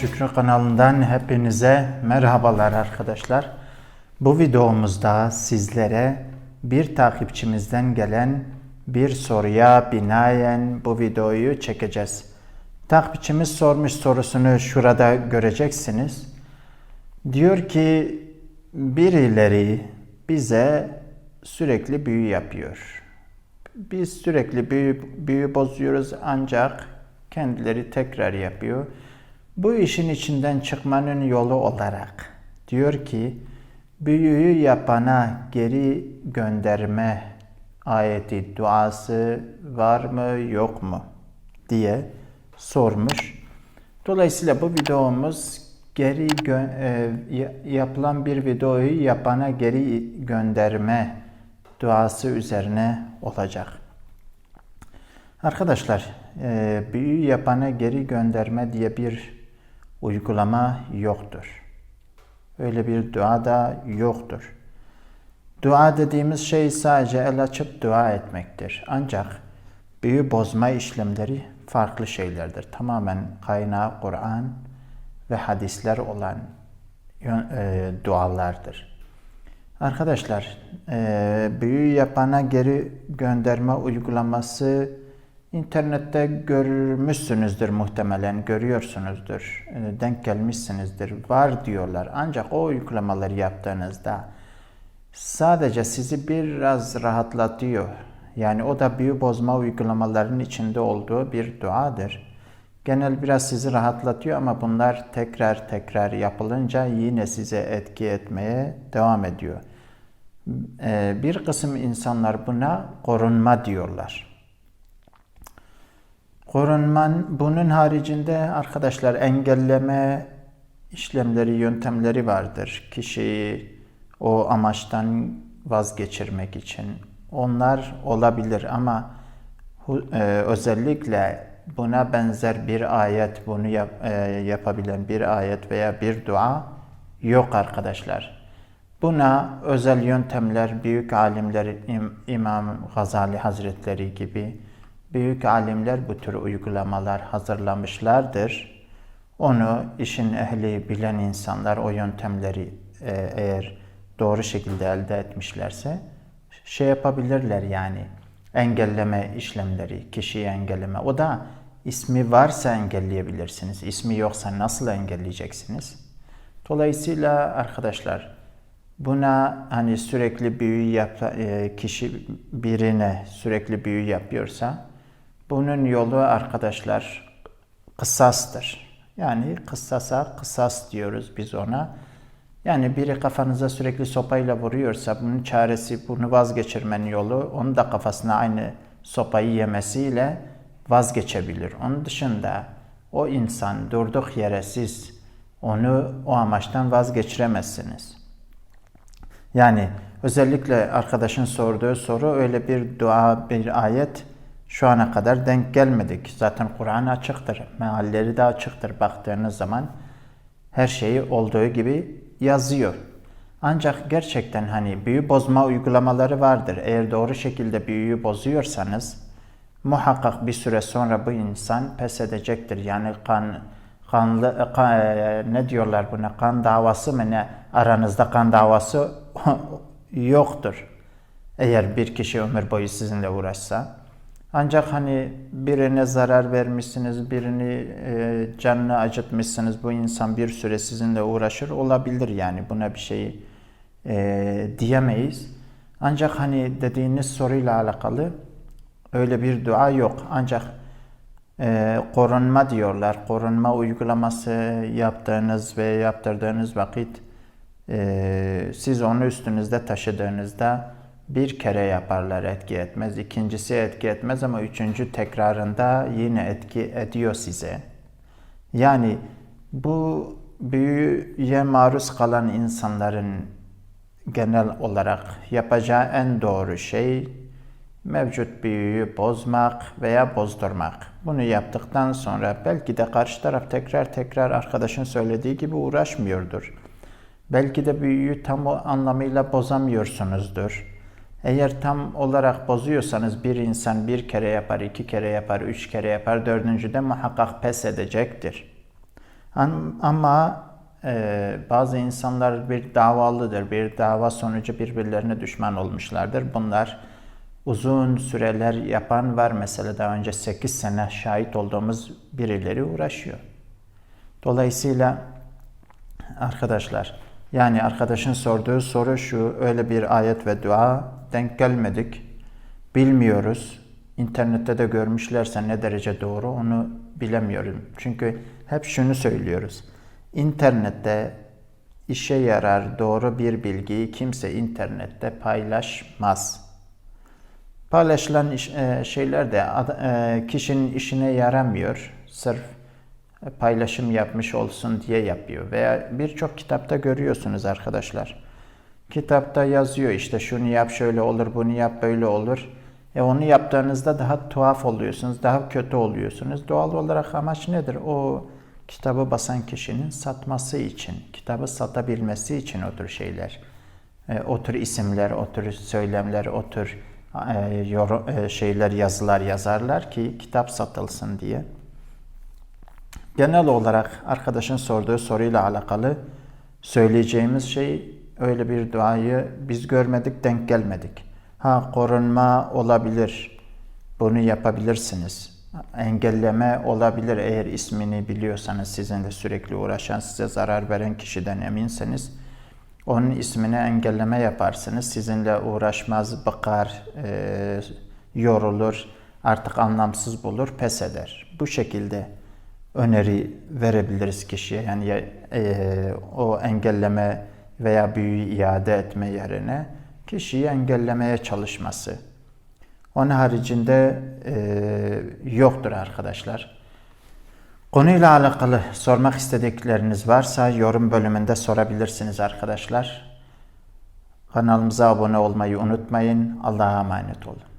Şükrü kanalından hepinize merhabalar arkadaşlar. Bu videomuzda sizlere bir takipçimizden gelen bir soruya binaen bu videoyu çekeceğiz. Takipçimiz sormuş sorusunu şurada göreceksiniz. Diyor ki birileri bize sürekli büyü yapıyor. Biz sürekli büyü, büyü bozuyoruz ancak kendileri tekrar yapıyor. Bu işin içinden çıkmanın yolu olarak diyor ki büyüyü yapana geri gönderme ayeti duası var mı yok mu diye sormuş. Dolayısıyla bu videomuz geri e, ya- yapılan bir videoyu yapana geri gönderme duası üzerine olacak. Arkadaşlar, e, büyü yapana geri gönderme diye bir uygulama yoktur. Öyle bir dua da yoktur. Dua dediğimiz şey sadece el açıp dua etmektir. Ancak büyü bozma işlemleri farklı şeylerdir. Tamamen kaynağı Kur'an ve hadisler olan e, dualardır. Arkadaşlar, e, büyü yapana geri gönderme uygulaması internette görmüşsünüzdür muhtemelen, görüyorsunuzdur, e, denk gelmişsinizdir, var diyorlar. Ancak o uygulamaları yaptığınızda sadece sizi biraz rahatlatıyor. Yani o da büyü bozma uygulamalarının içinde olduğu bir duadır. Genel biraz sizi rahatlatıyor ama bunlar tekrar tekrar yapılınca yine size etki etmeye devam ediyor. Ee, Bir kısım insanlar buna korunma diyorlar. Korunman bunun haricinde arkadaşlar engelleme işlemleri, yöntemleri vardır. Kişiyi o amaçtan vazgeçirmek için. Onlar olabilir ama e, özellikle buna benzer bir ayet, bunu yap- e, yapabilen bir ayet veya bir dua yok arkadaşlar. Buna özel yöntemler büyük alimler İm- İmam Gazali Hazretleri gibi büyük alimler bu tür uygulamalar hazırlamışlardır. Onu işin ehli bilen insanlar o yöntemleri e, eğer doğru şekilde elde etmişlerse şey yapabilirler yani engelleme işlemleri, kişiyi engelleme. O da ismi varsa engelleyebilirsiniz. İsmi yoksa nasıl engelleyeceksiniz? Dolayısıyla arkadaşlar buna hani sürekli büyü yap e, kişi birine sürekli büyü yapıyorsa bunun yolu arkadaşlar kısastır. Yani kısasa kısas diyoruz biz ona. Yani biri kafanıza sürekli sopayla vuruyorsa bunun çaresi bunu vazgeçirmenin yolu onun da kafasına aynı sopayı yemesiyle vazgeçebilir. Onun dışında o insan durduk yere siz onu o amaçtan vazgeçiremezsiniz. Yani özellikle arkadaşın sorduğu soru öyle bir dua, bir ayet şu ana kadar denk gelmedik. Zaten Kur'an açıktır, mealleri de açıktır. Baktığınız zaman her şeyi olduğu gibi yazıyor. Ancak gerçekten hani büyü bozma uygulamaları vardır. Eğer doğru şekilde büyüyü bozuyorsanız muhakkak bir süre sonra bu insan pes edecektir. Yani kan kanlı kan- e, ne diyorlar buna kan davası mı ne aranızda kan davası yoktur. Eğer bir kişi ömür boyu sizinle uğraşsa. Ancak hani birine zarar vermişsiniz, birini e, canını acıtmışsınız, bu insan bir süre sizinle uğraşır olabilir yani buna bir şey e, diyemeyiz. Ancak hani dediğiniz soruyla alakalı öyle bir dua yok. Ancak e, korunma diyorlar. Korunma uygulaması yaptığınız ve yaptırdığınız vakit e, siz onu üstünüzde taşıdığınızda bir kere yaparlar etki etmez. ikincisi etki etmez ama üçüncü tekrarında yine etki ediyor size. Yani bu büyüye maruz kalan insanların genel olarak yapacağı en doğru şey mevcut büyüyü bozmak veya bozdurmak. Bunu yaptıktan sonra belki de karşı taraf tekrar tekrar arkadaşın söylediği gibi uğraşmıyordur. Belki de büyüyü tam o anlamıyla bozamıyorsunuzdur. Eğer tam olarak bozuyorsanız bir insan bir kere yapar, iki kere yapar, üç kere yapar, dördüncüde muhakkak pes edecektir. Am- Ama e, bazı insanlar bir davalıdır. Bir dava sonucu birbirlerine düşman olmuşlardır. Bunlar uzun süreler yapan var. Mesela daha önce 8 sene şahit olduğumuz birileri uğraşıyor. Dolayısıyla arkadaşlar yani arkadaşın sorduğu soru şu öyle bir ayet ve dua denk gelmedik. Bilmiyoruz. İnternette de görmüşlerse ne derece doğru onu bilemiyorum. Çünkü hep şunu söylüyoruz. İnternette işe yarar doğru bir bilgiyi kimse internette paylaşmaz. Paylaşılan e, şeyler de e, kişinin işine yaramıyor. Sırf paylaşım yapmış olsun diye yapıyor. Veya birçok kitapta görüyorsunuz arkadaşlar. Kitapta yazıyor işte şunu yap şöyle olur, bunu yap böyle olur. E onu yaptığınızda daha tuhaf oluyorsunuz, daha kötü oluyorsunuz. Doğal olarak amaç nedir? O kitabı basan kişinin satması için, kitabı satabilmesi için o tür şeyler. E, o tür isimler, o tür söylemler, o tür e, yorum- e, şeyler, yazılar yazarlar ki kitap satılsın diye. Genel olarak arkadaşın sorduğu soruyla alakalı söyleyeceğimiz şey öyle bir duayı biz görmedik, denk gelmedik. Ha korunma olabilir. Bunu yapabilirsiniz. Engelleme olabilir eğer ismini biliyorsanız sizinle sürekli uğraşan, size zarar veren kişiden eminseniz. Onun ismine engelleme yaparsınız. Sizinle uğraşmaz, bıkar, e, yorulur, artık anlamsız bulur, pes eder. Bu şekilde öneri verebiliriz kişiye. Yani ya- e, o engelleme veya büyüyü iade etme yerine kişiyi engellemeye çalışması. Onun haricinde e, yoktur arkadaşlar. Konuyla alakalı sormak istedikleriniz varsa yorum bölümünde sorabilirsiniz arkadaşlar. Kanalımıza abone olmayı unutmayın. Allah'a emanet olun.